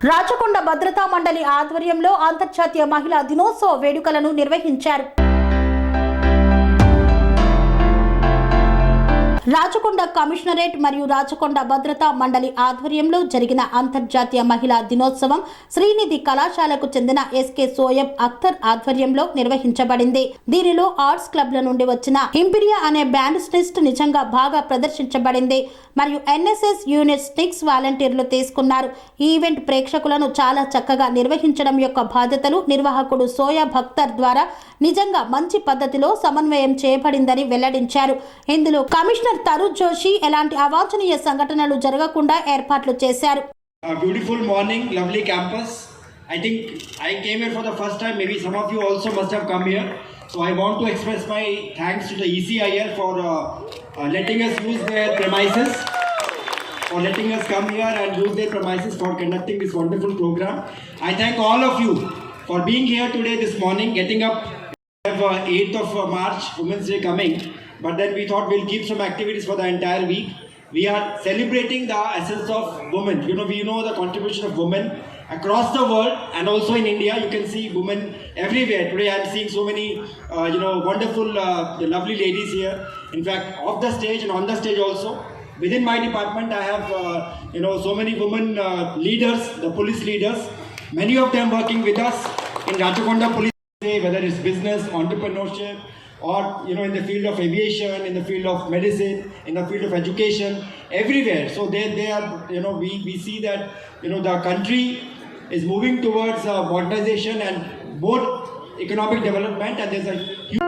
రాచకొండ భద్రతా మండలి ఆధ్వర్యంలో అంతర్జాతీయ మహిళా దినోత్సవ వేడుకలను నిర్వహించారు. రాచకొండ కమిషనరేట్ మరియు రాచకొండ భద్రతా మండలి ఆధ్వర్యంలో జరిగిన అంతర్జాతీయ మహిళా దినోత్సవం శ్రీనిధి కళాశాలకు చెందిన ఎస్కే సోయబ్ అఖ్తర్ ఆధ్వర్యంలో నిర్వహించబడింది. దీనిలో ఆర్ట్స్ క్లబ్ల నుండి వచ్చిన ఇంపిరియా అనే బ్యాండ్ స్టిస్ట్ నిజంగా బాగా ప్రదర్శించబడింది. మరియు ఎన్ఎస్ఎస్ యూనిట్ స్టిక్స్ వాలంటీర్లు తీసుకున్నారు. ఈవెంట్ ప్రేక్షకులను చాలా చక్కగా నిర్వహించడం యొక్క బాధ్యతలు నిర్వాహకుడు సోయా భక్తర్ ద్వారా నిజంగా మంచి పద్ధతిలో సమన్వయం చేయబడిందని వెల్లడించారు. ఇందులో కమిషనర్ తరుణ్ జోషి ఎలాంటి అవాంఛనీయ సంఘటనలు జరగకుండా ఏర్పాట్లు చేశారు A beautiful morning, lovely campus. I think I came here for the first time. Maybe some of you also must have come here. So I want to express my thanks to the ECIL for uh, uh, letting us use their premises, for letting us come here and use their premises for conducting this wonderful program. I thank all of you for being here today this morning, getting up. We have 8th of March, Women's Day coming, but then we thought we'll keep some activities for the entire week. We are celebrating the essence of women. You know, we know the contribution of women across the world and also in India. You can see women everywhere. Today, I'm seeing so many, uh, you know, wonderful, uh, lovely ladies here. In fact, off the stage and on the stage also. Within my department, I have, uh, you know, so many women uh, leaders, the police leaders. Many of them working with us in Rachakonda Police whether it's business, entrepreneurship, or you know in the field of aviation, in the field of medicine, in the field of education, everywhere. So they, they are you know we, we see that you know the country is moving towards uh, modernization and both economic development and there's a huge